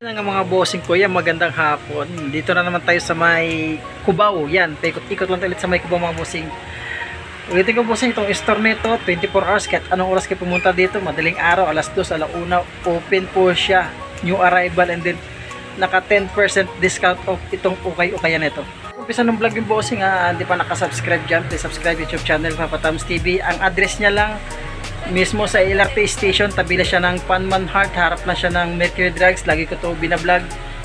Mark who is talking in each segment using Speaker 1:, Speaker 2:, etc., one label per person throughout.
Speaker 1: Yan nga mga bossing ko, yan magandang hapon. Dito na naman tayo sa may Cubao. Yan, paikot-ikot lang ulit sa may Cubao mga bossing. Ulitin ko bossing itong store nito, 24 hours kahit anong oras kayo pumunta dito, madaling araw, alas 2, alas 1, open po siya. New arrival and then naka 10% discount off itong ukay-ukayan nito. Umpisa ng vlog yung bossing ha, hindi pa nakasubscribe dyan, please subscribe YouTube channel Papa Tams TV. Ang address niya lang, mismo sa LRT station, tabi na siya ng Panman Heart, harap na siya ng Mercury Drugs, lagi ko to binablog,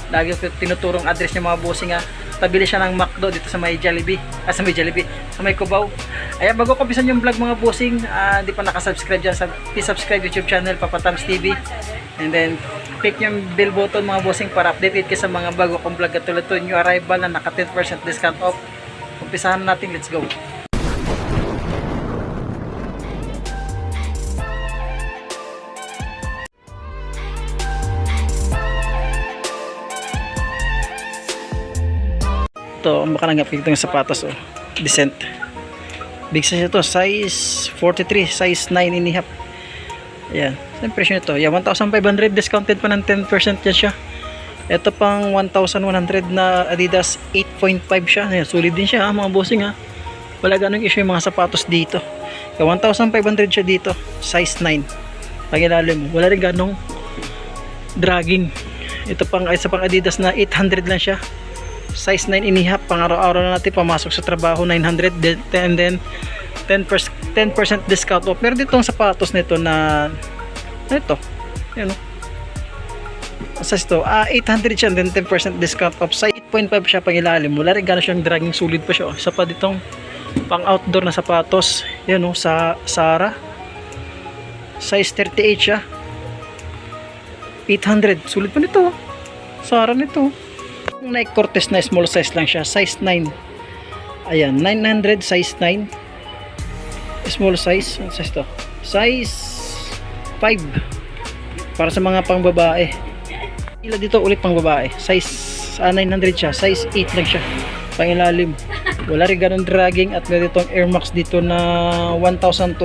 Speaker 1: lagi ko tinuturong address niya mga bossing ha, tabi na siya ng McDo dito sa may Jollibee, ah sa may Jollibee, sa may Cubao. Ayan, bago ko umpisan yung vlog mga bossing, ah, hindi pa nakasubscribe dyan, sub- subscribe YouTube channel Papa Tams TV, and then click yung bell button mga bossing para updated ka sa mga bago kong vlog. Katulad to, new arrival na naka 10% discount off. Umpisahan natin, let's go. Ito, makalangap itong sapatos oh. Decent. Big size ito, size 43, size 9 and a half. Ayan. Saan presyo nito? Yeah, 1,500 discounted pa ng 10% yan siya. Ito pang 1,100 na Adidas 8.5 siya. Ayan, solid din siya ha, mga bossing ha. Wala ganong issue yung mga sapatos dito. Kaya 1,500 siya dito, size 9. Pangilalim mo. Wala rin ganong dragging. Ito pang isa pang Adidas na 800 lang siya size 9 and a half pang araw-araw na natin pamasok sa trabaho 900 then- and then 10% 10% discount off. Meron ditong sapatos nito na ito? Yun o sa ito ah 800 siya then 10% discount off. Sa 8.5 siya pang ilalim. Wala rin gano'n siyang dragging solid pa siya oh. isa pa ditong pang outdoor na sapatos. Yan o sa Sara size 38 siya. 800 sulit pa nito oh. Sara nito Yung Nike Cortez na small size lang siya, size 9. Ayan, 900 size 9. Small size, ano size to? Size 5. Para sa mga pang babae. Ila dito ulit pang babae. Size ah, 900 siya, size 8 lang siya. Pangilalim. Wala rin ganun dragging at meron itong Air Max dito na 1,200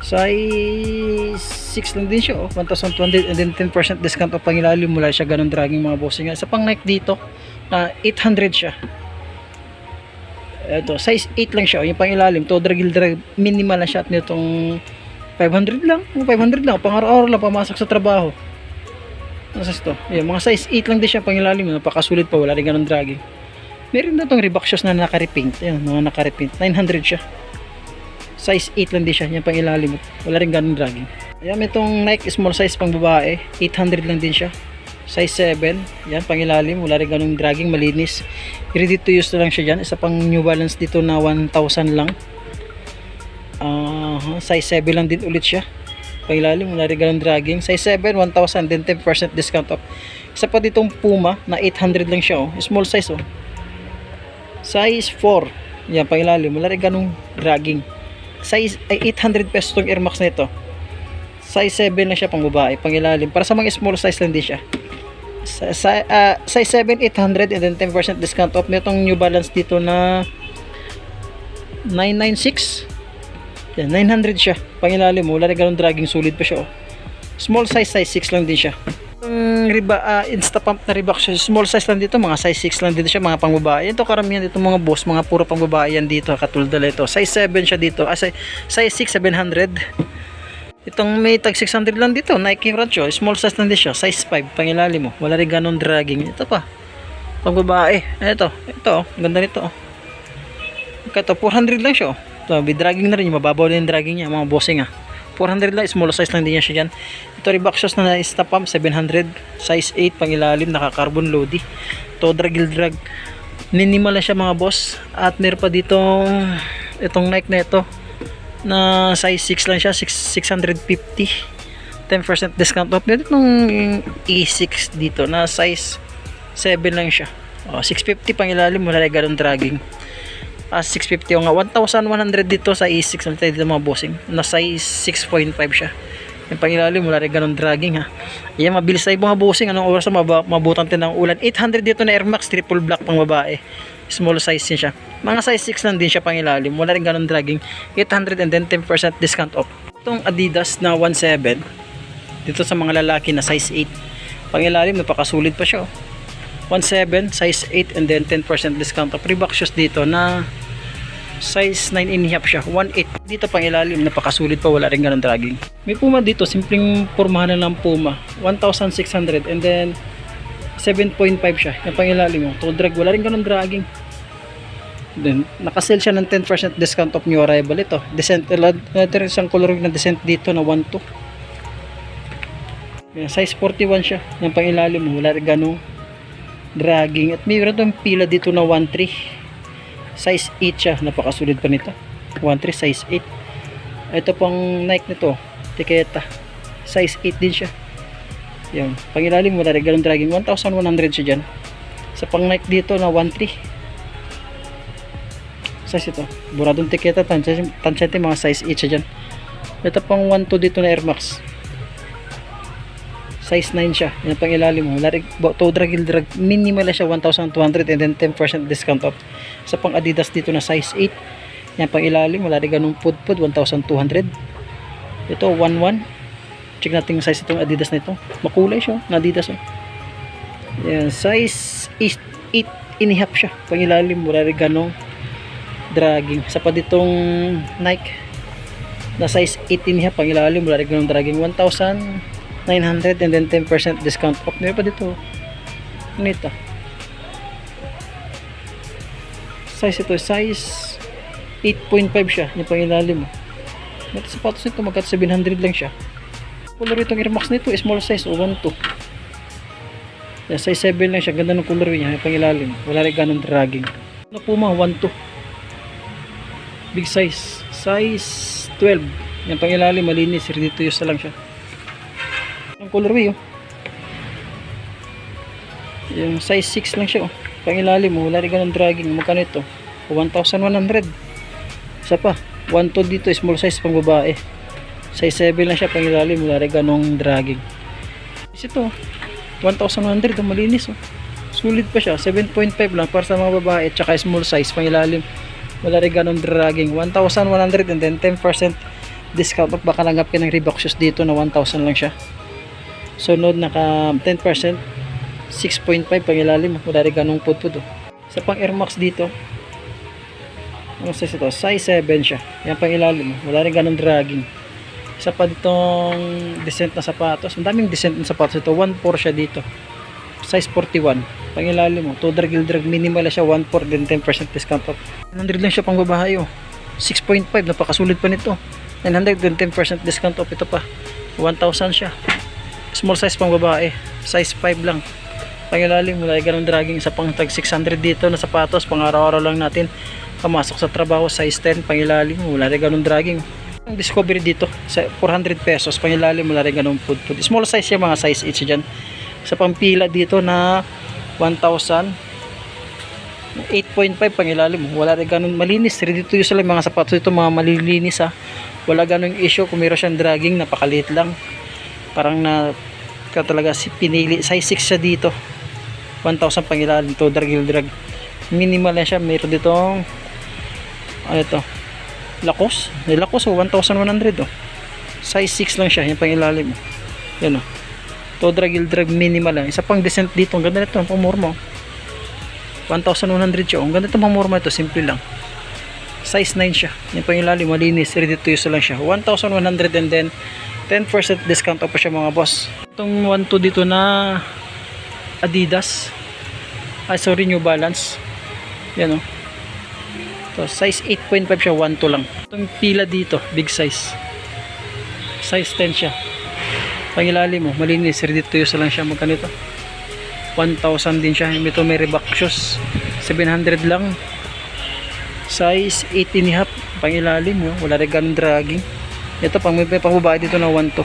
Speaker 1: size 6 lang din siya oh. 1,200 and then 10% discount o pangilalim mula siya ganun dragging mga bossing. Isa pang Nike dito na 800 siya. Ito size 8 lang siya oh. Yung pangilalim to dragil drag minimal lang siya at nitong 500 lang. 500 lang pang araw-araw lang pamasok sa trabaho. Ano size to? Ayan, mga size 8 lang din siya pangilalim. Napakasulit pa wala rin ganun dragging. Meron na itong Reebok shoes na naka-repaint. Ayan, mga naka-repaint. 900 siya. Size 8 lang din siya yan pang ilalim wala rin ganun dragging ayan itong Nike small size pang babae. 800 lang din siya. Size 7 yan pang ilalim wala rin ganun dragging malinis. Ready to use na lang siya dyan. Isa pang New Balance dito na 1,000 lang. Ah, size 7 lang din ulit siya. Pang ilalim wala rin ganun dragging. Size 7 1,000 then 10% discount off. Isa pa ditong Puma na 800 lang siya oh. small size oh. Size 4 yan pang ilalim wala rin ganung dragging. Size ay 800 pesos tong Air Max na ito size 7 na siya pang babae pang ilalim. Para sa mga small size lang din siya. Sa, sa, ah, size 7 800 and then 10% discount off nitong New Balance dito na 996 yan 900 siya pang ilalim wala rin ganun dragging solid pa siya oh. small size size 6 lang din siya. Yung riba ah, insta pump na Reebok siya small size lang dito mga size 6 lang dito siya mga pangbabae ito karamihan dito mga boss mga puro pangbabae yan dito katulad na ito size 7 siya dito ah, size, size 6 700 itong may tag 600 lang dito Nike Rancho small size lang din siya size 5 pangilalim mo wala rin ganun dragging ito pa pangbabae ito ito oh, ganda nito oh. ito 400 lang siya oh. ito dragging na rin mababaw din dragging niya mga bossing ah 400 lang, small size lang din yan siya dyan. Ito Reebok shoes na stop pump, 700, size 8, pang ilalim, naka-carbon loady. Ito dragil drag. Minimal lang siya mga boss. At meron pa ditong, itong Nike na ito, na size 6 lang siya, 6, 650. 10% discount off. Meron itong E6 dito na size 7 lang siya. Oh, 650 pang ilalim, wala rin ganun dragging ah 650 o nga 1,100 dito sa E6 ang tayo dito mga bossing na size 6.5 siya yung pangilalim wala rin ganun dragging ha. Yan mabilis tayo mga bossing anong oras mab mabutan din ng ulan? 800 dito na Air Max triple black pang babae. Small size din siya. Mga size 6 lang din siya pangilalim. Wala rin ganun dragging. 800 and then 10% discount off. Itong Adidas na 1.7 dito sa mga lalaki na size 8 Pangilalim, napakasulit pa siya. Oh. 1.7, size 8, and then 10% discount off. Reebok dito na size 9 and half siya. 1.8. Dito pang ilalim, napakasulit pa, wala rin ganun dragging. May Puma dito, simpleng pormahan na lang Puma. 1,600 and then 7.5 siya. Yung pang ilalim mo. To drag, wala rin ganun dragging. Then, nakasale siya ng 10% discount off new arrival ito. Decent, ito rin isang color na decent dito na 1.2. Yan, size 41 siya. Yung pang ilalim wala rin ganun dragging. At mayroon pila dito na 1.3 size 8 siya. Napakasulit pa nito. 1.3 size 8 ito pang Nike nito tiketa. Size 8 din siya. Yun. Pangilalim wala rin ganun dragging. 1,100 siya dyan. Sa pang Nike dito na 1.3 size ito. Buradong tiketa tansyente mga size 8 siya dyan. Ito pang 1.2 dito na Air Max size 9 siya. Yan pang ilalim mo. Larig to drag drag minimal siya 1,200 and then 10% discount off. Sa pang adidas dito na size 8 yan pang ilalim wala rin ganung pud pud 1,200 ito 1,1 check natin yung size itong adidas na ito. Makulay siya na adidas oh. yan size 8 8 and a half siya. Pang ilalim wala rin ganung dragging. Sa pa ditong Nike na size 8 and a half pang ilalim wala rin dragging 1,000 900 and then 10% discount off. Meron pa dito. Ano ito? Size ito, size 8.5 siya. Yung pang ilalim. Ito sapatos nito, magkat 700 lang siya. Color itong Air Max nito, small size, o 1.2. Yeah, size 7 lang siya. Ganda ng color niya, yung pang ilalim. Wala rin ganun dragging. Ano Puma, 1.2. Big size. Size 12. Yung pang ilalim, malinis. Ready to use na lang siya colorway oh. Yung size 6 lang siya oh. Pangilalim mo, wala rin ganun dragging. Magkano ito? 1,100. Isa pa, 1 to dito, small size pang babae. Size 7 lang siya, pangilalim, wala rin ganung dragging. Is ito, 1,100, oh, malinis oh. Sulit pa siya, 7.5 lang para sa mga babae, tsaka small size, pangilalim. Wala rin ganung dragging. 1,100 and then 10% discount. Baka langgap ka ng Reebok shoes dito na 1,000 lang siya sunod naka 10% 6.5 pang ilalim. Wala rin ganong pudpud oh. sa pang Air Max dito ano size ito? Size 7 siya. Yan pang ilalim oh. wala rin ganong dragging. Isa pa ditong decent na sapatos. Ang daming decent na sapatos ito. 1.4 siya dito. Size 41 pang ilalim mo oh. to drag drag minimal siya 1.4 then 10% discount off. 100 lang siya pang babae oh. 6.5 napakasulit pa nito. 900 then 10% discount off. Ito pa 1,000 siya small size pang babae. Size 5 lang. Pangilalim mula ganun dragging. Sa pang tag 600 dito na sapatos. Pang araw-araw lang natin pamasok sa trabaho. Size 10 pangilalim wala rin ganun dragging. Ang discovery dito sa 400 pesos pangilalim wala rin ganun food. Food. Small size yung mga size 8 dyan. Sa pampila dito na 1,000 8.5 pangilalim wala rin ganun. Malinis. Ready to use lang mga sapatos ito mga malilinis ha wala ganun issue kung meron siyang dragging. Napakaliit lang parang na ka talaga si pinili size 6 siya dito. 1,000 pang ilalim to drag drag. Minimal na siya meron ditong ano ito lakos lakos oh 1,100 oh. Size 6 lang siya yung pang ilalim. Oh. yan oh. To drag drag minimal lang. Isa pang decent dito ang ganda nito ang pamorma oh. 1,100 siya oh. ang ganda itong pamorma ito simple lang. Size 9 siya yung pang ilalim malinis ready to use lang siya. 1,100 and then 10% discount off siya mga boss. Itong 1 2 dito na Adidas. Ah sorry New Balance. Yan o so, size 8.5 siya 1 2 lang. Itong pila dito big size. Size 10 siya. Pangilalim mo malinis. Ready to use lang siya. Magkano ito? 1,000 din siya. Ito may Reebok shoes. 700 lang. Size 8 and a half. Pangilalim mo wala rin ganun dragging ito pang may pangbabae dito na 1 to.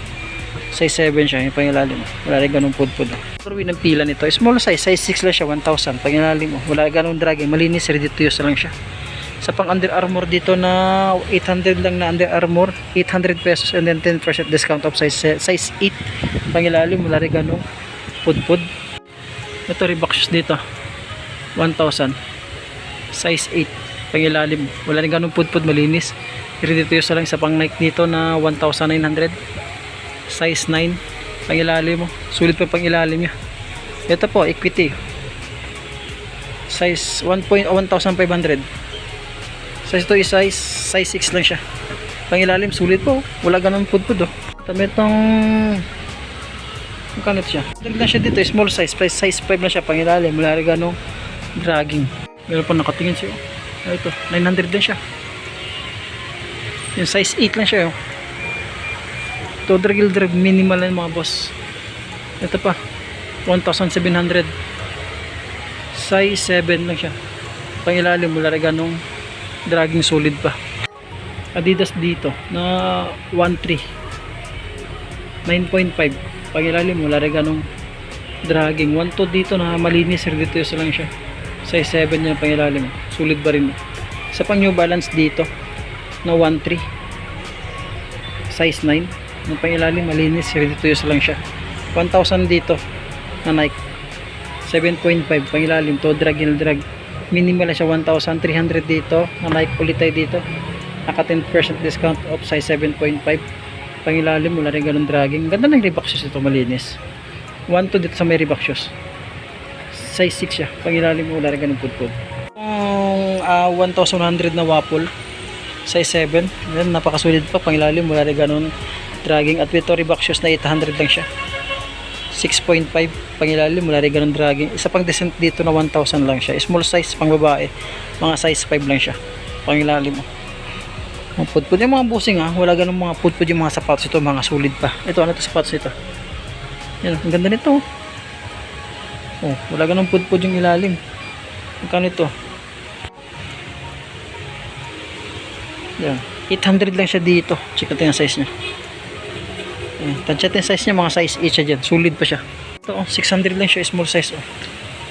Speaker 1: Size 7 siya, yung pangilalim. Wala rin ganun pudpud. Turwi ng pila nito. Small size, size 6 lang siya, 1,000. Pangilalim mo. Wala ganun dragging. Malinis, ready to use lang siya. Sa pang Under Armour dito na 800 lang na Under Armour, 800 pesos and then 10% discount of size size 8. Pangilalim, wala rin ganun pudpud. Ito Reebok dito. 1,000. Size 8. Pangilalim. Wala rin ganun pudpud, malinis ready to use lang sa pang Nike dito na 1,900 size 9 Pangilalim mo. Sulit pa pangilalim niya. Ito po, equity. Size 1.1500. Size to is size, size 6 lang siya. Pangilalim, sulit po. Wala ganun pudpud oh. Tama itong Magkano siya? Lang siya dito, small size, size, size 5 na siya, pangilalim, wala rin ganong dragging. Meron pa nakatingin siya. Oh. Ah, ito, 900 din siya. Yung size 8 lang siya. Oh. Ito, dragil drag, minimal lang mga boss. Ito pa, 1,700. Size 7 lang siya. Pangilalim, wala rin ganong dragging solid pa. Adidas dito na 1.3 9.5 pangilalim wala rin ganong dragging 1 to dito na malinis reduce lang siya size 7 niya pangilalim. Sulit ba rin. Sa pang new balance dito na 1.3 size 9 yung pangilalim malinis reduce lang siya. 1,000 dito na Nike. 7.5 pangilalim to drag in drag. Minimal siya 1,300 dito na Nike ulit tayo dito. Naka 10% discount off size 7.5 pangilalim wala rin ganun dragging. Ganda ng Reebok shoes ito malinis. 1 to dito sa may Reebok shoes size 6 siya. Pangilalim wala rin ganun pudpud yung uh, 1,100 na waffle size 7 yan napakasulit pa. Pangilalim wala rin ganun dragging. At ito Reebok shoes na 800 lang siya. 6.5 pangilalim wala rin ganun dragging. Isa pang decent dito na 1,000 lang siya. Small size pang babae mga size 5 lang siya. Pangilalim mo. Mga pudpud yung mga busing ha wala ganun mga pudpud yung mga sapatos ito mga solid pa. Ito ano to sapatos ito? Yan ang ganda nito oh wala ganun pudpud yung ilalim. Magkano ito? Yan. 800 lang siya dito. Check natin ang size nya yan tansya natin size nya mga size 8 siya dyan. Solid pa siya. Ito oh 600 lang siya. Small size oh.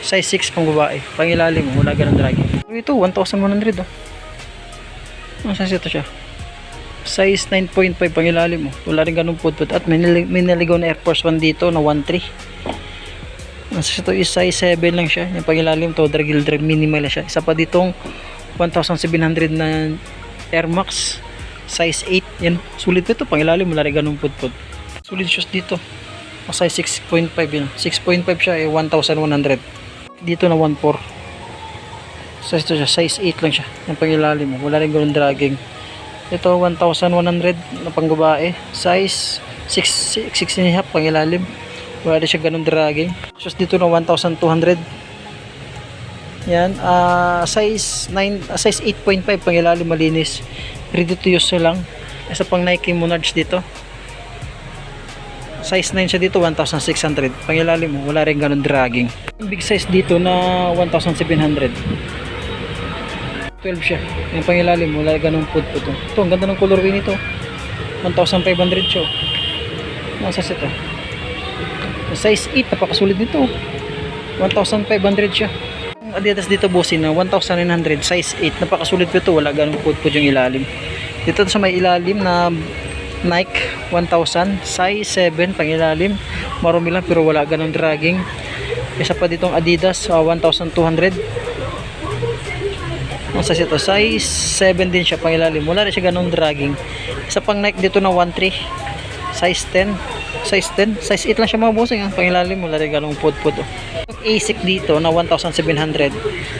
Speaker 1: Size 6 pang babae. Pang ilalim oh, wala ganun drag. Ito 1100 oh. Ang size ito siya? Size 9.5 pang ilalim mo wala rin ganun putput. At may, nili- may naligaw na Air Force 1 dito na 1.3 size ito is size 7 lang siya. Yung pang ilalim to dragil drag minimal na siya. Isa pa ditong 1,700 na Air Max size 8 yan sulit pa ito pang ilalim wala rin ganun putput. Sulit shoes dito. O size 6.5 yun. 6.5 siya eh 1,100 dito na 1.4 size to siya size 8 lang siya. Yung pangilalim wala rin ganun dragging. Ito 1,100 na pangbabae. Size 6 6 and a half pangilalim wala siya ganun dragging shoes dito na 1,200 yan ah size 9 ah, size 8.5 pangilalim malinis ready to use lang isa pang Nike Monarch dito size 9 siya dito 1,600 pangilalim mo wala rin ganun dragging big size dito na 1,700 12 siya. Yung pangilalim, wala ganun put po to. Ito, ang ganda ng colorway nito. 1,500 siya. Nasa set ah. Size 8, napakasulit nito. 1,500 siya. Yung Adidas dito bossy na 1,900 size 8. Napakasulit po ito. Wala ganun put po yung ilalim. Dito sa may ilalim na Nike 1000 size 7 pangilalim. Marumi lang pero wala ganun dragging. Isa pa ditong Adidas uh, 1,200 ang size ito, size 7 din siya pangilalim. Wala rin siya ganong dragging. Isa pang Nike dito na 1.3. Size 10. Size 10. Size 8 lang siya mga bossing. Ang pangilalim, wala rin ganong put-put. Oh. ASIC dito na 1,700.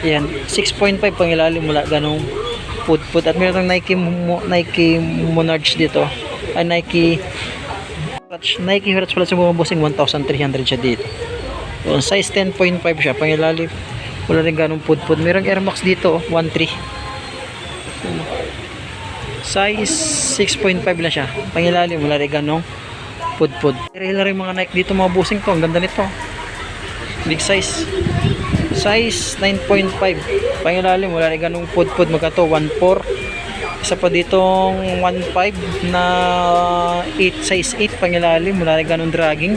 Speaker 1: Yan. 6.5 pangilalim, wala ganong put-put. At meron tayong Nike, Mo- Nike Monarch dito. Ay, Nike Hurach. Nike Hurach pala sa mga bossing. 1,300 siya dito. Yung size 10.5 siya. Pangilalim wala rin ganong pudpud merong Air Max dito oh, 1.3 size 6.5 lang siya pangilalim wala rin ganong pudpud. Meron rin mga Nike dito mga busing to ang ganda nito. Big size. Size 9.5 pangilalim wala rin ganong pudpud. Magkato 1.4 isa pa ditong 1.5 na 8 size 8 pangilalim wala rin ganong dragging.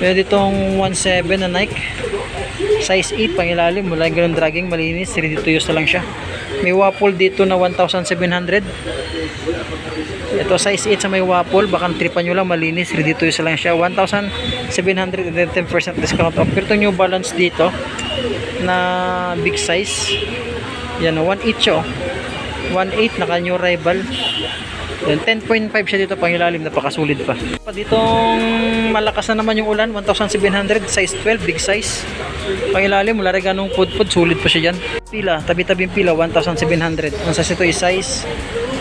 Speaker 1: Meron ditong 1.7 na Nike. Size 8 pangilalim wala ganun dragging. Malinis. Ready to use na lang siya. May waffle dito na 1,700 ito size 8 sa may waffle baka tripan nyo lang malinis ready to use lang siya 1,700 and then 10% discount off pero ito new balance dito na big size yan o 1.8 siya o 1.8 naka new rival Yan, 10.5 siya dito pangilalim, napakasulit pa. Pa ditong malakas na naman yung ulan, 1,700, size 12, big size. Pangilalim, wala rin ganong food food, sulit pa siya dyan. Pila, tabi-tabing pila, 1,700. Ang size is size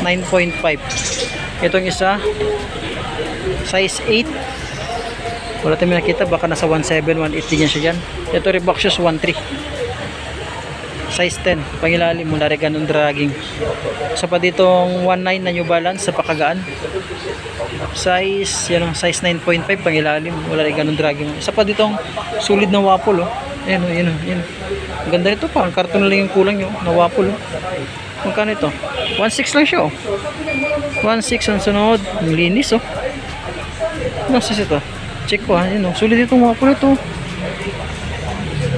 Speaker 1: 9.5. Itong isa, size 8. Wala tayong nakita, baka nasa 1.7, 1.8 din siya dyan. Ito Reebok shoes, 1.3 size 10 pangilalim mula rin ganun dragging sa pa ditong 19 na New Balance sa pakagaan size yan o, size 9.5 pangilalim wala rin ganun dragging isa pa ditong sulit na wapol oh. yan o yan o ang ganda nito pa ang karton lang yung kulang yun na wapol oh. Magkano ito? 1.6 lang siya oh. 1.6 ang sunod. Ang linis oh. Ano size ito? Check ko ha yan o sulit itong wapol ito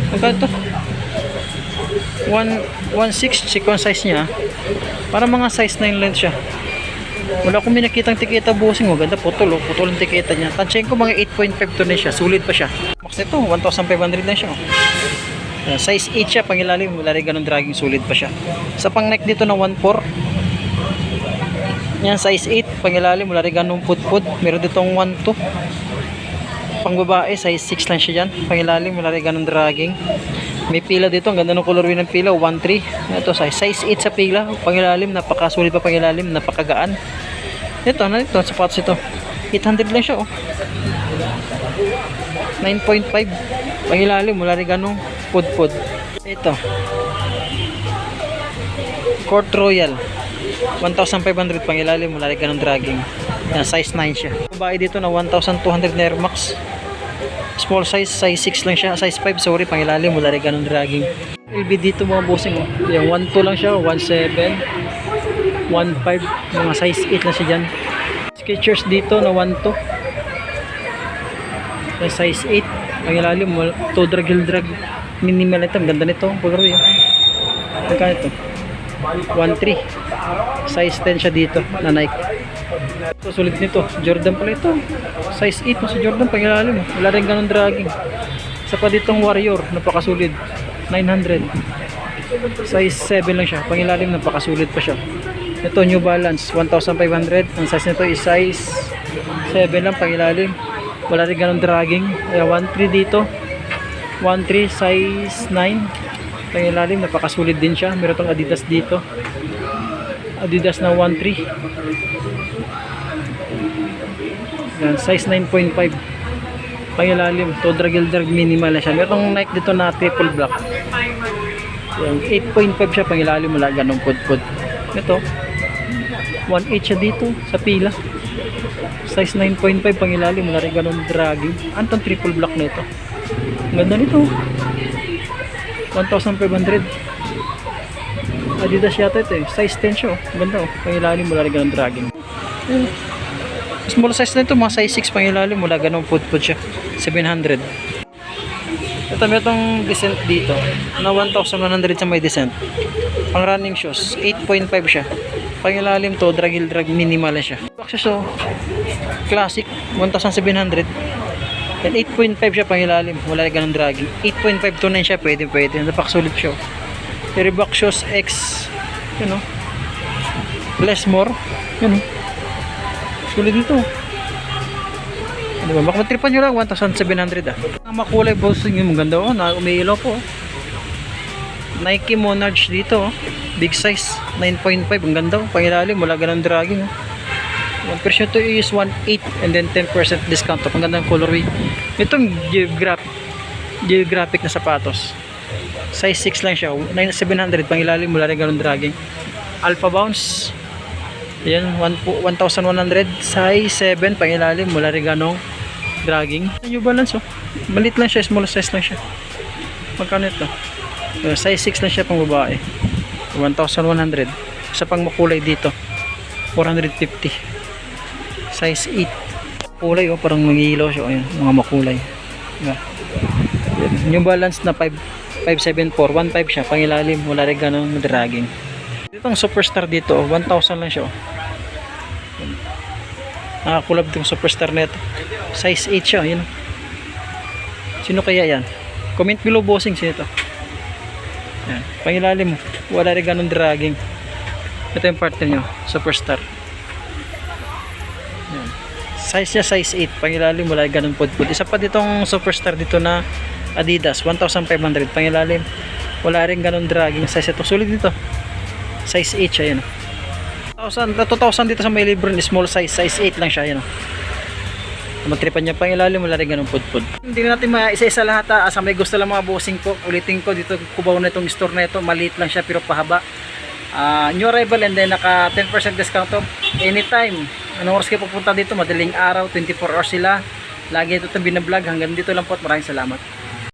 Speaker 1: magkano ito? 1 1.6 check ko ang size niya para mga size 9 length siya. Wala akong minakitang tiketa busing oh ganda putol oh. Putol ang tiketa niya. Tansyahin ko mga 8.5 to na siya. Sulit pa siya. Max nito 1,500 na siya oh. Uh, size 8 siya pangilalim. Wala rin ganun dragging sulit pa siya. Sa pang neck dito na 1.4 yan size 8 pangilalim. Wala rin ganun put put meron ditong 1.2 pang babae size 6 lang siya dyan. Pangilalim wala rin ganun dragging. May pila dito, ang ganda ng colorway ng pila, 1.3. Ito, size, size 8 sa pila, pangilalim, napakasulit pa pangilalim, napakagaan. Ito, ano ito, sapatos ito. 800 lang siya, oh. 9.5. Pangilalim, wala rin ganong pud-pud. Ito. Court Royal. 1,500 pangilalim, wala rin ganong dragging. Yan, size 9 siya. Babae dito na 1,200 na Air Max small size, size 6 lang siya, size 5, sorry, pangilalim, wala rin ganun dragging. LB dito mga bossing, oh. Yung 1.2 lang siya, 1.7, 1.5, mga size 8 lang siya dyan. Skechers dito na 1.2, na size 8, pangilalim, to drag, heel drag, minimal ang ganda nito, pagkaro yun. Magkano ito? 1.3, size 10 siya dito, na Nike. Ito, sulit nito. Jordan pala ito. Size 8 na si Jordan. Pangilalim. Wala rin ganun dragging. Isa pa ditong Warrior. Napakasulit. 900. Size 7 lang siya. Pangilalim. Napakasulit pa siya. Ito New Balance. 1,500. Ang size nito is size 7 lang. Pangilalim. Wala rin ganun dragging. Kaya 1,3 dito. 1,3 size 9. Pangilalim. Napakasulit din siya. Meron tong Adidas dito. Adidas na 1.3 yan, size 9.5 pangilalim to dragil drag minimal na siya meron Nike dito na triple black yan, 8.5 siya pangilalim wala ganong pud pud ito 1.8 siya dito sa pila size 9.5 pangilalim wala rin ganong dragging antong triple black na ito ganda nito 1,500 Adidas yata ito eh. Size 10 siya oh. Ganda oh. Pangilalim wala rin ganun dragging. Small size na ito. Mga size 6 pangilalim. Wala ganun food food siya. 700. Ito may itong descent dito. Na 1,100 sa may descent. Pang running shoes. 8.5 siya. Pangilalim to. Drag heel drag minimal na siya. Access oh. Classic. 1,700. Yan 8.5 siya pangilalim. Wala rin ganun dragging. 8.5 to 9 siya. Pwede pwede. Napakasulit siya. Reebok shoes X you know less more yun know. sulit dito ano ba baka matripan nyo lang 1,700 ah makulay bossing yung maganda oh na umiilaw po oh. Nike Monarch dito oh. Big size 9.5 ang ganda oh pangilalim wala ganang dragging oh. Ang presyo to is 1.8 and then 10% discount. Ang ganda ng colorway. Itong geographic geographic na sapatos size 6 lang siya 9,700 pang ilalim mula rin ganun dragging. Alpha bounce yan 1,100 size 7 pang ilalim mula rin ganong dragging. New balance oh. Malit lang siya small size lang siya. Magkano ito? Size 6 lang siya pang babae 1,100 sa pang makulay dito. 450 size 8 kulay oh parang mangilaw siya. Oh, yan, mga makulay. Yeah. New Balance na 5 574 1.5 siya. Pangilalim. Wala rin ganong dragging. Dito ang superstar dito oh, 1,000 lang siya oh. nakakulab itong superstar na ito. Size 8 siya yun. Sino kaya yan? Comment below bossing. Sino ito yan. pangilalim wala rin ganong dragging ito yung partner nyo superstar Size niya size 8, pangilalim wala ganun pudpud. Isa pa ditong superstar dito na Adidas, 1,500 pangilalim. Wala rin ganun dragging size ito. Sulit dito. Size 8 siya yan. 2,000, 2,000 dito sa may libre small size, size 8 lang siya yan. Matripan niya pangilalim, wala rin ganun pudpud. Hindi na natin maisa-isa lahat ha. Asa may gusto lang mga bossing po. Ulitin ko dito kubaw na itong store na ito. Maliit lang siya pero pahaba. Ah, new arrival and then naka 10% discount anytime anong oras kayo pupunta dito madaling araw 24 hours sila lagi ito itong binablog hanggang dito lang po at maraming salamat